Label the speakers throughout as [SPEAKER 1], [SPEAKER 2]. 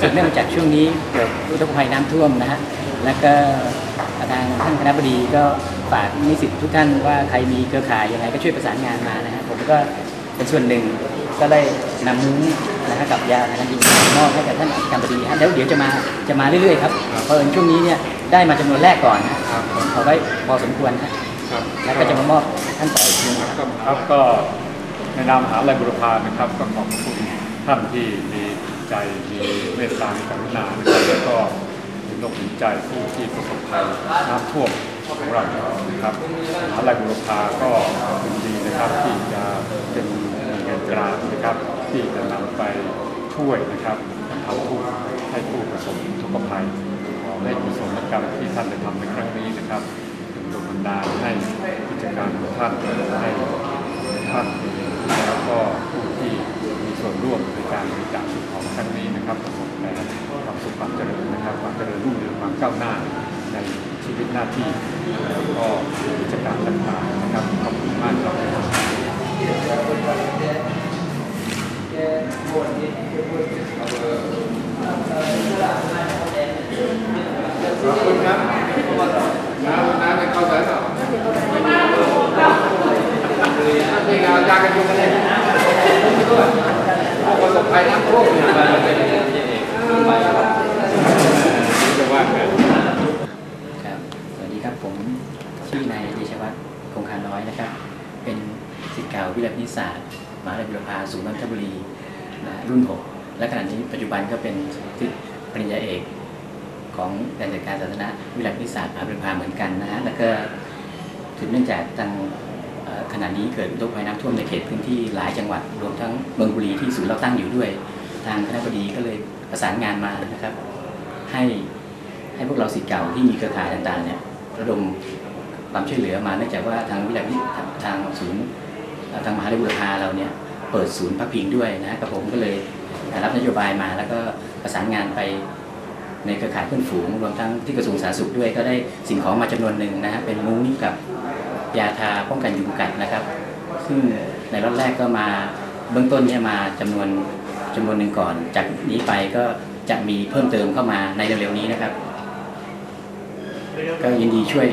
[SPEAKER 1] สืบเนื่องมาจากช่วงนี้เกิดอุทกภัยน้ำท่วมนะฮะแล้วก็ทางท่านคณะบดีก็ฝากนิสิตทุกท่านว่าใครมีเครือข่ายยังไงก็ช่วยประสานงานมานะฮะผมก็เป็นส่วนหนึ่งก็ได้นำมุ้งนะฮะกับยาทางการบินมอบให้กับท่านคณะบดีฮะแล้วเดี๋ยวจะมาจะมาเรื่อยๆครับเพราะเอิญช่วงนี้เนี่ยได้มาจำนวนแรกก่อนนะครับเอาไว้พอสมควรฮะ
[SPEAKER 2] ครับ
[SPEAKER 1] แล้วก็จะมามอบท่านต่ออีกทีนึงครับ
[SPEAKER 2] ครับก็ในนามมหาลัยบุรพานะครับก็ขอบคุณท่านที่มี ใจมีเมตตากรุณานแล้วก็เห็นอกเห็นใจผู้ที่ประสบภัยน้ำท่วมของเรานะครับมหาลัยบุรพาก็ยินดีนะครับที่จะเป็นเงินตรานะครับ ที่จะนำไปช่วยนะครับเทาทุกข์ให้ผู้ประสบทุกข์ภัยขอให้กุศลกรรมที่ท่านได้ทำในครั้งนี้นะครับถึงดลบันดาลให้กิจการของท่านให้ท่านแล้วก็ผู้ที่มีส่วนร่วมใน การบริจาคของครั้งนี้นะครับประสบแต่ความสุขความเจริญนะครับ ความเจริญรุ่งเรืองความก้าวหน้าในชีวิตหน้าที่แล้วก็กิจการต่างๆนะครับขอบคุณมากครับ
[SPEAKER 3] ขอบคุณครับน้ำน้ำเป็นข้าวสารต่อนี่เราจากกันอยู่กันเลยผู้ประสบภัยน้ำท่วมเนี่ยมาเป็นจะว่ากัน
[SPEAKER 1] ครับสวัสดีครับผมชื่อนายเดชวัฒน์คงคาน้อยนะครับ เป็นศิษย์เก่าวิทยาลัยนิศาสตร์มหาวิทยาลัยบุรพาศูนย์นนทบุรีรุ่น 6 และขณะนี้ปัจจุบันก็เป็นศิษย์ปริญญาเอกของการจัดการศาสนาวิทยาลัยนิศาสตร์มหาวิทยาลัยบุรพาเหมือนกันนะฮะแล้วก็ถือเนื่องจากทาง ขณะนี้เกิดอุทกภัยน้ำท่วมในเขตพื้นที่หลายจังหวัดรวมทั้งเมืองบุรีที่ศูนย์เราตั้งอยู่ด้วย ทางคณะบดีก็เลยประสานงานมานะครับ ให้ให้พวกเราศิษย์เก่าที่มีเครือข่ายต่างๆเนี่ยระดมความช่วยเหลือมาเนื่องจากว่าทางวิทยาลัยทางศูนย์ทางมหาวิทยาลัยบุรพาเราเนี่ยเปิดศูนย์พักพิงด้วยนะกับผมก็เลยรับนโยบายมาแล้วก็ประสานงานไปในเครือข่ายเพื่อนฝูงรวมทั้งที่กระทรวงสาธารณสุขด้วยก็ได้สิ่งของมาจำนวนหนึ่งนะฮะเป็นมุ้งกับ ยาทาป้องกันยุงกัดนะครับ ซึ่งในรอบแรกก็มาเบื้องต้นเนี่ยมาจำนวนจำนวนหนึ่งก่อน จากนี้ไปก็จะมีเพิ่มเติมเข้ามาในเร็วๆนี้นะครับ ก็ยินดีช่วย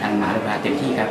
[SPEAKER 1] ทางมหาวิทยาลัยเต็มที่ครับ